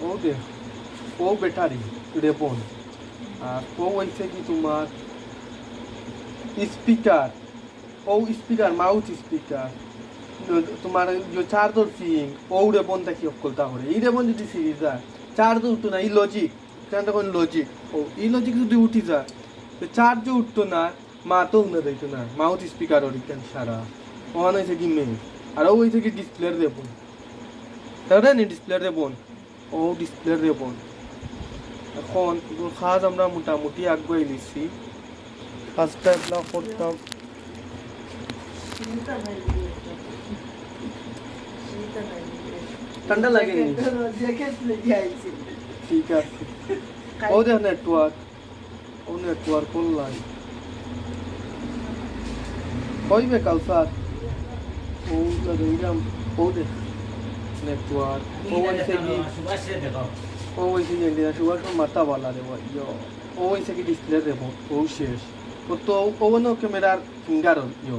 ও দেখ ও ব্যাটারি রেপন আর ও হয়েছে কি তোমার স্পিকার ও স্পিকার মাউথ স্পিকার তোমার চার্জর ফিং ও রেপন থাকি অকলতা করে এই রেপন যদি সিরিজ যায় চার্জ উঠতো না এই লজিক কেন তখন লজিক ও এই লজিক যদি উঠি যায় তো চার্জ উঠতো না মা তো না দিত না মাউথ স্পিকার ওর কেন সারা ওখান হয়েছে কি মেয়ে আর ও হয়েছে কি ডিসপ্লের রেপন তাহলে ডিসপ্লের রেপন ও ডিসপ্লের রেপন এখন কাজ আমরা মোটামুটি আগুয়াই নিছি কাজটা এগুলো করতাম। ঠান্ডা লাগেনি ঠিক আছে। ও দেখ নেটওয়ার্ক ও নেটওয়ার্ক অনলাইন কইবে কাউসার ও এইরাম ও দেখ নেটওয়ার্ক ও হইছে কি ও হইছে কি ইন্ডিয়া সুগার সব মাথা বালা রে ভাই ইয়ো ও হইছে কি ডিসপ্লে রে ও শেষ ও তো ও নো ক্যামেরার ফিঙ্গার ইয়ো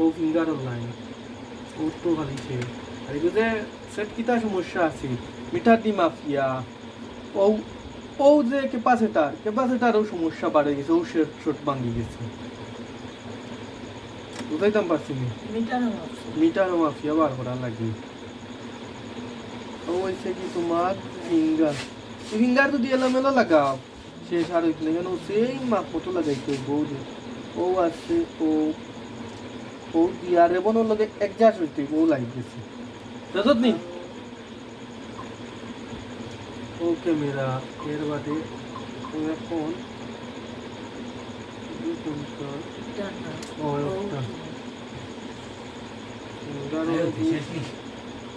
ও ফিঙ্গার অনলাইন ও তো খালি শেষ আর এগুলো যে সেট কিতা সমস্যা আছে মিটার দি মাফিয়া। ও ও যে ক্যাপাসিটার ক্যাপাসিটারও সমস্যা বাড়ে গেছে ও শর্ট ভাঙি গেছে। বুঝাইতাম পারছি মিটার মাফিয়া বার করা লাগে। ও হইছে কি তোমার ফিঙ্গার? ফিঙ্গার তো যদি এলোমেলো লাগাও। শেষ আর হইতে কেন সেই মাপ মতো লাগাইতে বউ যে ও আছে ও ও দিয়া রেবনের লগে একজাস্ট হইতে ও লাগিয়েছে বুঝত নি ও ক্যামেরা এর বাদে ও এখন? ও একটা।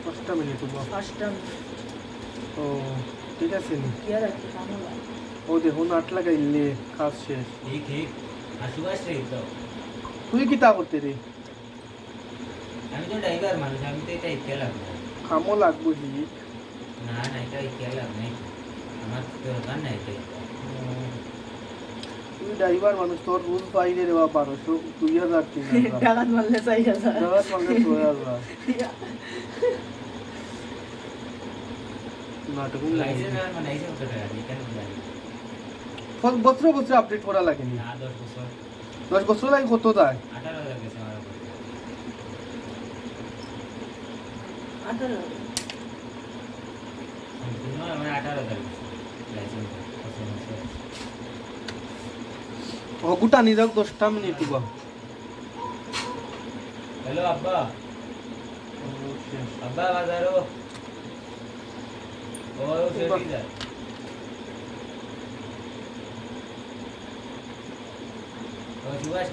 এগারো পাঁচটা মিনিট ও ঠিক আছে নি। ও দেখুন আট লাগাইলে কাজ শেষ। তুই কি তা করতে রে? আমি তো ড্রাইভার মানুষ আমি তো এটা ইচ্ছে লাগবে খামো লাগবো হি না না এটা ইচ্ছে নেই। আমার দরকার নাই এটা। তুই ড্রাইভার মানুষ তোর রুল বাইরে রে বা বারোশো দুই হাজার তিন হাজার। আর কেন জানি বছরে বছরে আপডেট করা লাগেনি। না দশ বছর। দশ বছর লাগে কত দেয় আঠারো হাজার গেছে আমার উপর। সম্পূর্ণ আমার আঠারো হাজার গেছে। লাইসেন্স বছর বছর। ও গুটা নিয়ে যাও দশটা মিনিট বা হ্যালো আব্বা। আব্বা বাজারো। ও সেটি যায় ও সুভাষ